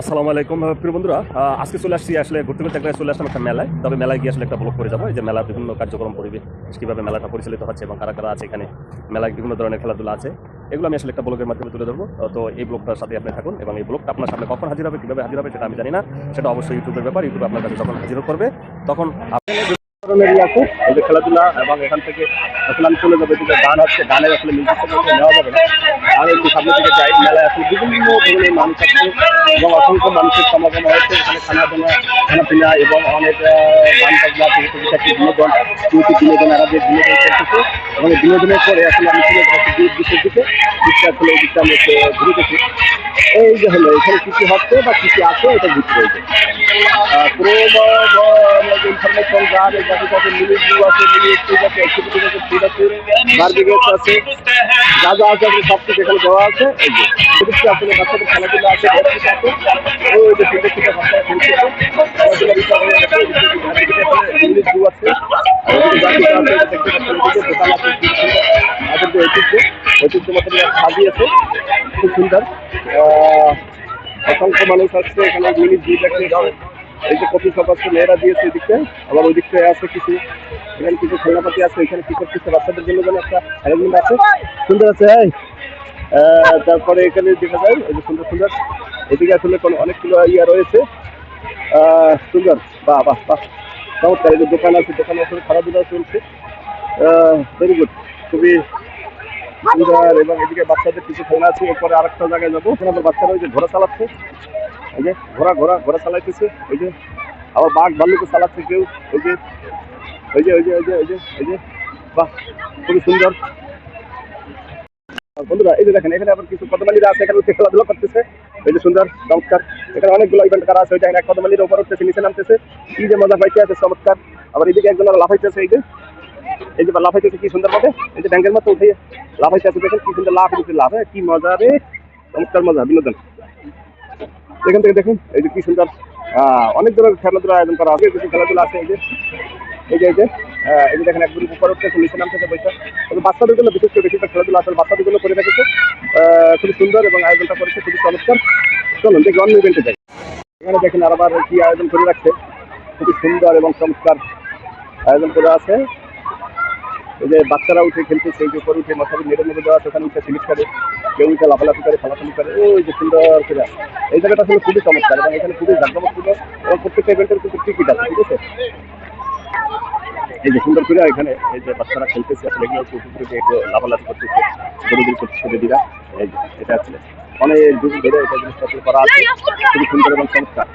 আসসালামু আলাইকুম প্রিয় বন্ধুরা। আজকে চলে আসছি আসলে ঘুরতে ঘুরতে একটা চলে আসলাম একটা মেলায়। তবে মেলায় গিয়ে আসলে একটা ব্লগ করে যাব। যে মেলার বিভিন্ন কার্যক্রম, পরিবেশ, কীভাবে মেলাটা পরিচালিত হচ্ছে এবং কারা কারা আছে এখানে। মেলায় বিভিন্ন ধরনের খেলাধুলা আছে। এগুলো আমি আসলে একটা ব্লগের মাধ্যমে তুলে ধরবো। তো এই ব্লগটার সাথে আপনি থাকুন এবং এই ব্লগটা আপনার সামনে কখন হাজির হবে, কীভাবে হাজির হবে সেটা আমি জানি না। সেটা অবশ্যই ইউটিউবের ব্যাপার। ইউটিউব আপনার কাছে যখন হাজির করবে, তখন ধরনেরই আছে এই যে খেলাধুলা এবং এখান থেকে আসলে আমি চলে যাব, এদিকে গান আছে গানের আসলে মিউজিক নেওয়া যাবে না। আমি একটু সামনে দিকে যাই, মেলায় আসলে বিভিন্ন ধরনের মানুষ আছে এবং অসংখ্য মানুষের সমাগম হয়েছে। এখানে খানা দানা, খানা পিনা এবং অনেক গান বাজনা থেকে থেকে একটি বিনোদন কিন্তু বিনোদন এরা যে বিনোদন করতেছে এবং বিনোদনের পরে আসলে আমি চলে যাচ্ছি দ্বীপ দিকের দিকে। দিকটা আসলে দিকটা আমি একটু ঘুরে দেখি। এই যে হলো, এখানে কি কি হচ্ছে বা কি কি আছে, এটা ঘুরতে হয়েছে ইনফরমেশন গান ভিউ আছে আছে আছে আছে আছে যা যা আছে আপনি সব কিছু এখানে দেওয়া আছে। এই যে। এদিকে আসলে বাচ্চাদের খেলাধুলা আছে ভর্তি আছে ওই যে বাচ্চারা খেলছে। আছে। আছে আছে। তাদের যে ঐতিহ্য ঐতিহ্য মতো সাজিয়েছে খুব সুন্দর অসংখ্য মানুষ আসছে এখানে মিনিট ভিউ দেখতে এই যে কফি শপ আছে, মেয়েরা দিয়েছে এদিকে, আবার ওই দিকটা আছে কিছু, এখানে কিছু খেলনাপাতি আছে, এখানে কি করতেছে বাচ্চাদের জন্য যেন একটা অ্যারেঞ্জমেন্ট আছে। সুন্দর আছে হ্যাঁ তারপরে এখানে দেখা যায়, এই যে সুন্দর সুন্দর। এদিকে আসলে কোনো অনেকগুলো ইয়া রয়েছে। সুন্দর। বাহ বাহ বাহ। চমৎকার, এই যে দোকান আছে, দোকানে আসলে খেলাধুলা চলছে। ভেরি গুড খুবই সুন্দর, এবং এদিকে বাচ্চাদের কিছু খেলা আছে, এরপরে আরেকটা জায়গায় যাব। এখানে বাচ্চারা ওই যে ঘোড়া চালাচ্ছে। এই যে ঘোড়া ঘোড়া ঘোড়া চালাইতেছে ওই যে আবার বাঘ ভাল্লুকে চালাচ্ছে কেউ ওই যে ওই যে ওই যে ওই যে ওই যে ওই যে, বাহ, খুবই সুন্দর। বন্ধুরা, এই যে দেখেন, এখানে আবার কিছু কদমালিরা আছে, এখানে খেলাধুলা করতেছে। এই যে সুন্দর, চমৎকার। এখানে অনেকগুলো ইভেন্ট করা আছে, ওই যে এক কদমালির উপর উঠতেছে, নিচে নামতেছে। কি যে মজা পাইতে আছে, চমৎকার। আবার এদিকে একজন লাফাইতেছে, এই যে। এই যে লাফাইতেছে, কি সুন্দর ভাবে। এই যে ব্যাংকের মতো উঠে লাফাইতে আছে দেখেন কি সুন্দর লাফ দিচ্ছে লাফ হ্যাঁ কি মজা রে। চমৎকার মজা, বিনোদন। এখান থেকে দেখুন, এই যে কি সুন্দর অনেক ধরনের খেলাধুলা আয়োজন করা হবে কিছু খেলাধুলা আছে, এই যে এই যে এই যে এই যে দেখেন একদম উপর উঠতেছে নিচে নামতেছে বৈশাখ তবে বাচ্চাদের জন্য বিশেষ করে বেশিরভাগ খেলাধুলা আসলে বাচ্চাদের জন্য করে রেখেছে। খুবই সুন্দর এবং আয়োজনটা করেছে, খুবই চমৎকার। চলুন, দেখি অন্য ইভেন্টে যাই। এখানে দেখেন আর আবার কি আয়োজন করে রাখছে। খুবই সুন্দর এবং চমৎকার আয়োজন করে আছে। এই যে বাচ্চারা উঠে খেলতেছে সেই যে উপরে উঠে মশারি মেরে মেরে দেওয়া ওখানে উঠে সিলিপ করে, কেউ উঠে লাফালাফি করে খেলাফালি করে, ওই যে সুন্দর এই জায়গাটা আসলে খুবই চমৎকার, এবং এখানে খুবই জাঁকজমকপূর্ণ এবং প্রত্যেকটা ইভেন্টের কিন্তু টিকিট আছে, ঠিক আছে? এই যে সুন্দর করে এখানে এই যে বাচ্চারা খেলতেছে, আসলে এগুলো একটু লাফালাফি করতেছে দৌড়দৌড়ি করতেছে দিদিরা এই যে, এটা আসলে অনেক দূর ধরে এটা জিনিসটা করা আছে। খুবই সুন্দর এবং চমৎকার।